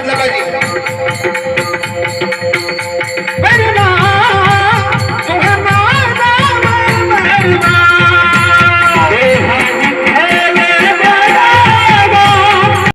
वाजलं पाहिजे